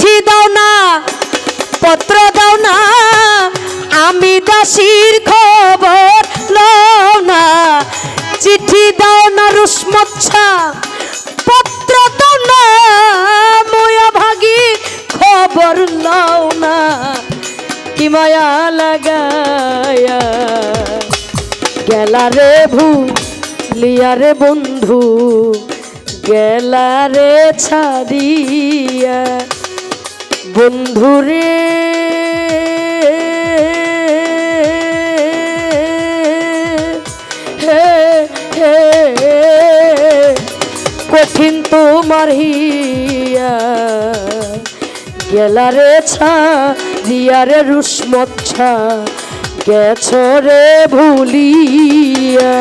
চিঠি দাও না, পত্র দাও না, আমি দাসির খবর লও না। চিঠি দাও না রুসমচ্ছা পত্র দাও না, ময়া ভাগি খবর লও না। কি মায়া লাগায়া গেলা রে ভুলিয়া রে বন্ধু, গেলা রে ছাড়িয়া বন্ধু রে। হে হে, কঠিন তোমার হিয়া। গেলা রে ছা, দিয়া রে রুসমচ্ছা গেছ রে ভুলিয়া।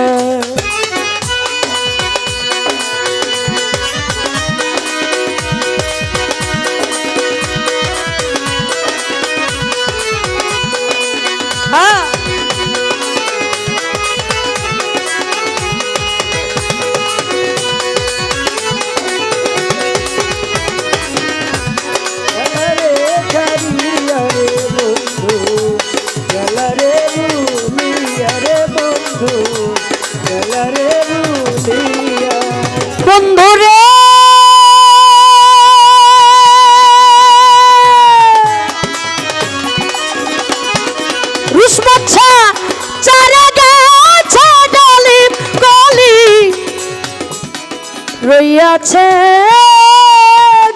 রইয়াছে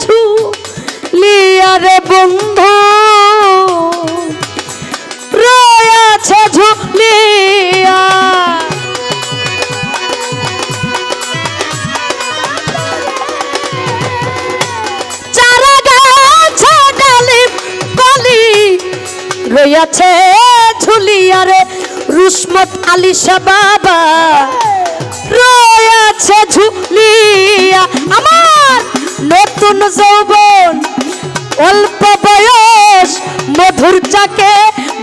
ঝুলিয়ারে বন্ধু। রইয়াছে ঝুলিয়া। চারা গাছা ডালিম কলি। রইয়াছে ঝুলিয়ারে রুসমত আলিশা বাবা। রয়েছে ঝুলিয়া। আমার নতুন যৌবন, অল্প বয়স, মধুর চাকে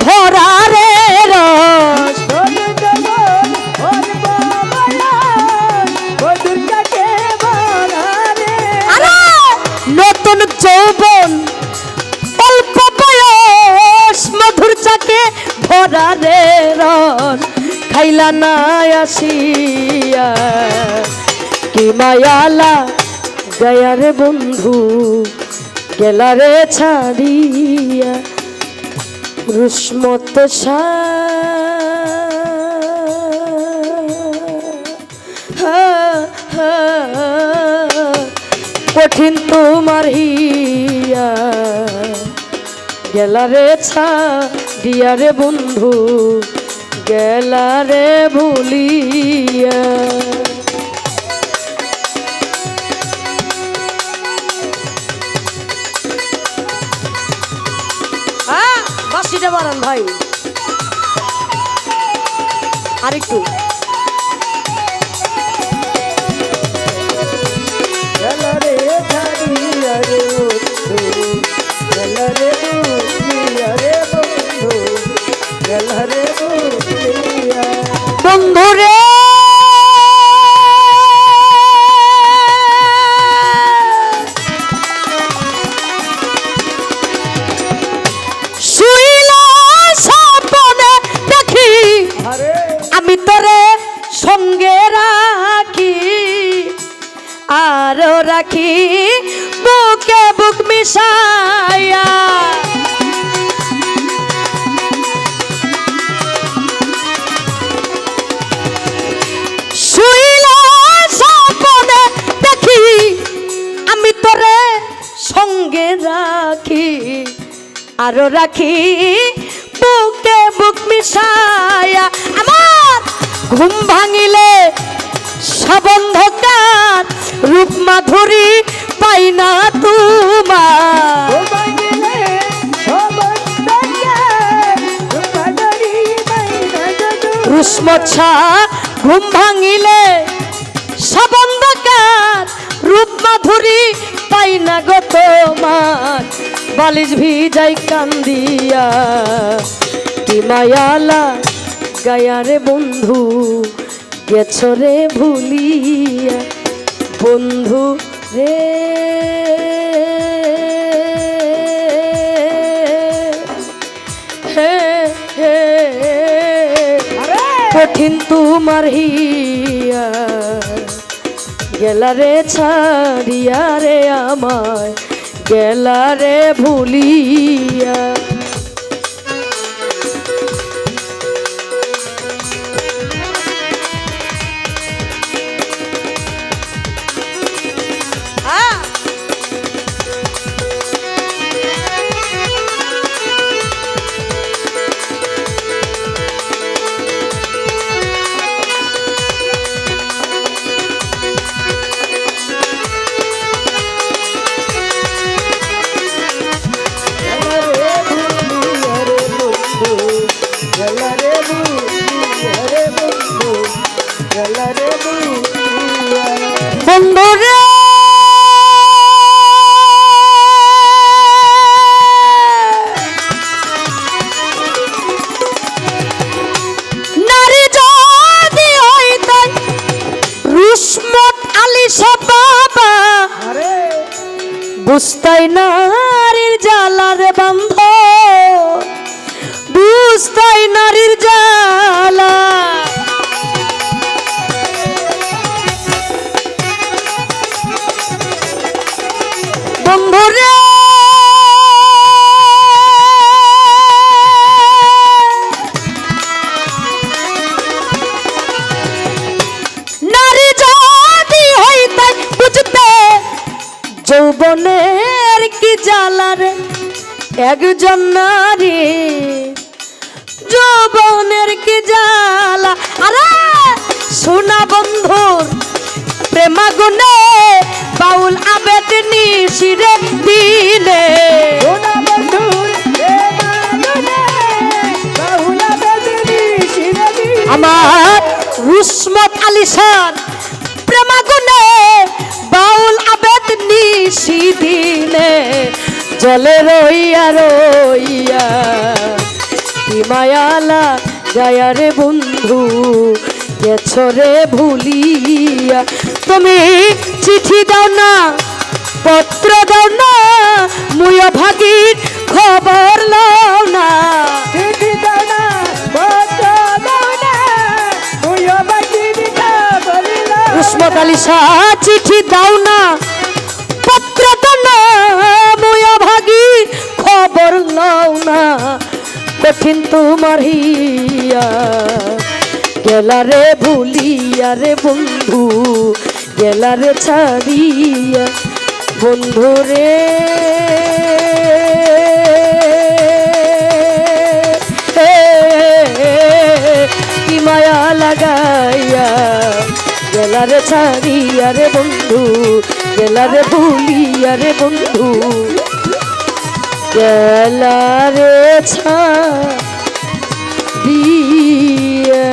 ভরা রে রস। নতুন যৌবন, অল্প বয়স, মধুর চাকে ভরা রে রস। খাইলা না আসিয়া। কি মায়ালা গয়া রে বন্ধু, গেলা রে ছাড়িয়া রুসমত সা। কঠিন তোমার হিয়া। গেলা রে ছা দিয়া রে বন্ধু, গেলা রে ভুলিয়া। ভাই। আরেকটু। রাখি বুকে বুক মিশায়া সঙ্গে রাখি, আরও রাখি, বুকে বুক মিশায়া আমার ঘুম ভাঙিলে সবন্ধকার রূপ মাধুরী পাই না তোমার। রুসমচ্ছা ঘুম ভাঙিলে সবন্ধকার রূপ মাধুরী পাই না গো তোমার। বালিশ ভিজাই কান্দিয়া কি মায়ালা গায়ারে বন্ধু, গেছ রে ভুলিয়া। বন্ধু রে। কঠিন তোমার হিয়া গেলা ছাড়িয়া রে আমায় গেলারে ভুলিয়া বুঝতাই নারীর জ্বালারে একজন নারী। যৌবনের কি জ্বালা? আরে সোনা বন্ধুর প্রেমাগুনে বাউল আবেদ নিশিরে দিলে। আমার উসমত আলিশান প্রেমাগুনে বাউল নিশি দিলে জলে রইয়া রইয়া। কি মায়ালা গায়ারে বন্ধু গেছো রে ভুলিয়া। তুমি চিঠি দাও না পত্র দাও না মুয় ভাগির খবর লও না। উসমত আলী শাহ চিঠি দাও না খবর লও না, কঠিন তোমার হিয়া। গেলা রে ভুলিয়া রে বন্ধু, গেলা রে ছাড়িয়া। বন্ধু রে কি মায়া লাগাইয়া। গেলা রে ছাড়িয়া রে বন্ধু, গেলা রে ভুলিয়া রে বন্ধু। চলারে ছা দিয়া